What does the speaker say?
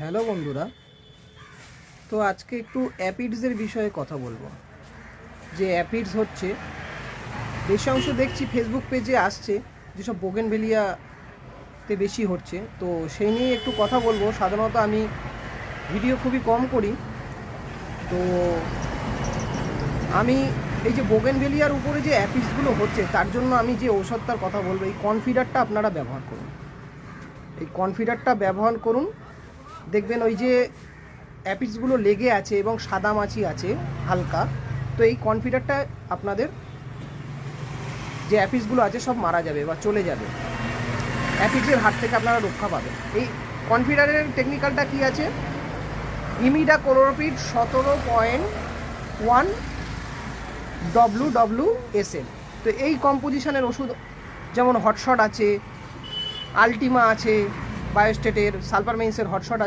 Hello বন্ধুরা। তো আজকে একটু অ্যাপিডসের বিষয়ে কথা বলব। যে অ্যাপিডস হচ্ছে, বেশি অংশ দেখছি ফেসবুক পেজে আসছে, যেসব বোগেনভেলিয়াতে বেশি হচ্ছে। তো সেই নিয়ে একটু কথা বলব। সাধারণত আমি ভিডিও খুবই কম করি। তো আমি এই যে বোগেনভেলিয়ার উপরে যে অ্যাপিডসগুলো হচ্ছে, তার জন্য আমি যে ঔষধটার কথা বলব, এই কনফিডারটা আপনারা ব্যবহার করুন। এই কনফিডারটা ব্যবহার করুন। দেখবেন ওই যে অ্যাপিসগুলো লেগে আছে এবং সাদা মাছি আছে, হালকা। তো এই কনফিডারটা আপনাদের যে অ্যাপিসগুলো আছে সব মারা যাবে বা চলে যাবে। অ্যাপিসের হাত থেকে আপনারা রক্ষা পাবেন। এই কনফিডারের টেকনিক্যালটা কি আছে? ইমিডা কোলোরোপিড সতেরো point one W W S L তো এই কম্পোজিশনের ওষুধ, যেমন হটশট আছে, আলটিমা আছে, বায়োস্টেটের সালফারমেন্সের হটশট আছে